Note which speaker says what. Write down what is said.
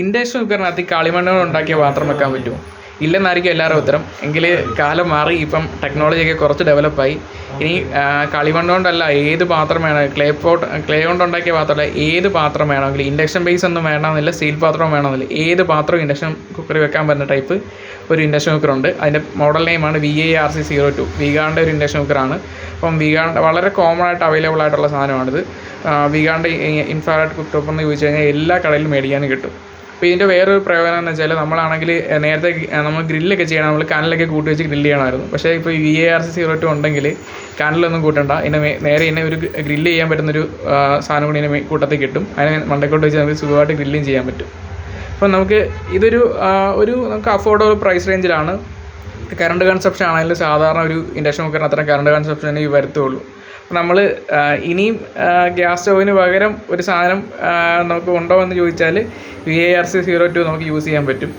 Speaker 1: Induction കുക്കറിനകത്ത് ഈ കളിമണ്ണ് കൊണ്ട് ഉണ്ടാക്കിയ പാത്രം വെക്കാൻ പറ്റുമോ? ഇല്ലെന്നായിരിക്കും എല്ലാവരുടെ ഉത്തരം. എങ്കിൽ കാലം മാറി ഇപ്പം ടെക്നോളജിയൊക്കെ കുറച്ച് ഡെവലപ്പായി ഇനി കളിമണ്ണ് കൊണ്ടല്ല ഏത് പാത്രം വേണം ക്ലേ പോട്ട് ക്ലേ കൊണ്ട് ഉണ്ടാക്കിയ പാത്രമല്ല ഏത് പാത്രം വേണമെങ്കിലും ഇൻഡക്ഷൻ ബേസ് ഒന്നും വേണമെന്നില്ല സ്റ്റീൽ പാത്രം വേണമെന്നില്ല ഏത് പാത്രവും ഇൻഡക്ഷൻ കുക്കറിൽ വെക്കാൻ പറ്റുന്ന ടൈപ്പ് ഒരു ഇൻഡക്ഷൻ കുക്കറുണ്ട് അതിന്റെ model നെയിമാണ് V A R C zero two വിഗാന്റെ ഒരു ഇൻഡക്ഷൻ കുക്കറാണ് അപ്പം വിഗാണ്ട് വളരെ കോമൺ ആയിട്ട് അവൈലബിൾ ആയിട്ടുള്ള സാധനമാണിത്. വിഗാണ്ട് ഇൻഫ്രാറെഡ് കുക്ക് ടോപ്പ് എന്ന് ചോദിച്ചു കഴിഞ്ഞാൽ എല്ലാ കടയിലും മേടിക്കാനും കിട്ടും. അപ്പോൾ ഇതിന്റെ വേറൊരു പ്രയോജനം എന്ന് വെച്ചാൽ നമ്മളാണെങ്കിൽ നേരത്തെ നമ്മൾ ഗ്രില്ലൊക്കെ ചെയ്യണം. നമ്മൾ കനലൊക്കെ കൂട്ടി വെച്ച് ഗ്രില്ല് ചെയ്യണമായിരുന്നു. പക്ഷേ ഇപ്പോൾ V A R C zero two ഉണ്ടെങ്കിൽ കനലൊന്നും കൂട്ടണ്ട. ഇതിനെ നേരെ ഇതിനെ ഒരു ഗ്രില്ല് ചെയ്യാൻ പറ്റുന്നൊരു സാധനം കൂടി ഇതിനെ കൂട്ടത്തിൽ കിട്ടും. അതിനെ മണ്ടക്കോട്ട് വെച്ച് നമുക്ക് സുഖമായിട്ട് ഗ്രില്ലും ചെയ്യാൻ പറ്റും. അപ്പം നമുക്ക് ഇതൊരു ഒരു നമുക്ക് അഫോർഡബിൾ പ്രൈസ് റേഞ്ചിലാണ് കറണ്ട് കൺസപ്ഷൻ ആണെങ്കിലും സാധാരണ ഒരു ഇൻഡക്ഷൻ കുക്കറിന് അത്ര കറണ്ട് കൺസപ്ഷൻ തന്നെ വരത്തുള്ളൂ. നമ്മൾ ഇനിയും ഗ്യാസ് സ്റ്റൗവിന് പകരം ഒരു സാധനം നമുക്ക് ഉണ്ടോ എന്ന് ചോദിച്ചാൽ V A R C zero two നമുക്ക് യൂസ് ചെയ്യാൻ പറ്റും.